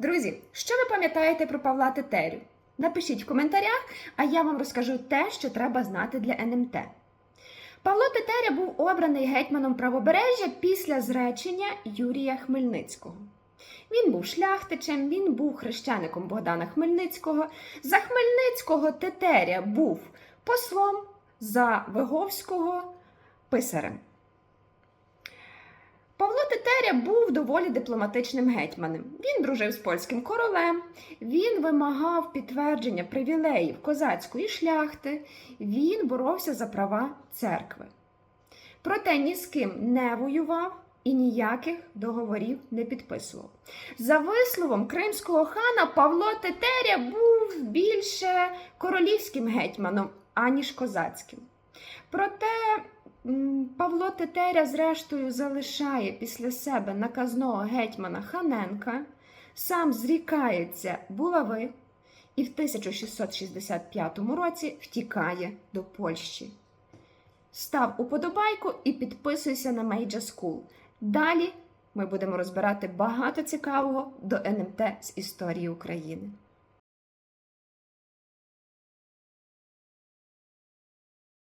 Друзі, що ви пам'ятаєте про Павла Тетерю? Напишіть в коментарях, а я вам розкажу те, що треба знати для НМТ. Павло Тетеря був обраний гетьманом правобережжя після зречення Юрія Хмельницького. Він був шляхтичем, він був хрещеником Богдана Хмельницького. За Хмельницького Тетеря був послом, за Виговського писарем. Павло Тетеря був доволі дипломатичним гетьманом. Він дружив з польським королем, він вимагав підтвердження привілеїв козацької шляхти, він боровся за права церкви. Проте ні з ким не воював і ніяких договорів не підписував. За висловом кримського хана Павло Тетеря був більше королівським гетьманом, аніж козацьким. Проте Павло Тетеря, зрештою, залишає після себе наказного гетьмана Ханенка, сам зрікається булави і в 1665 році втікає до Польщі. Став уподобайку і підписуйся на Major School. Далі ми будемо розбирати багато цікавого до НМТ з історії України.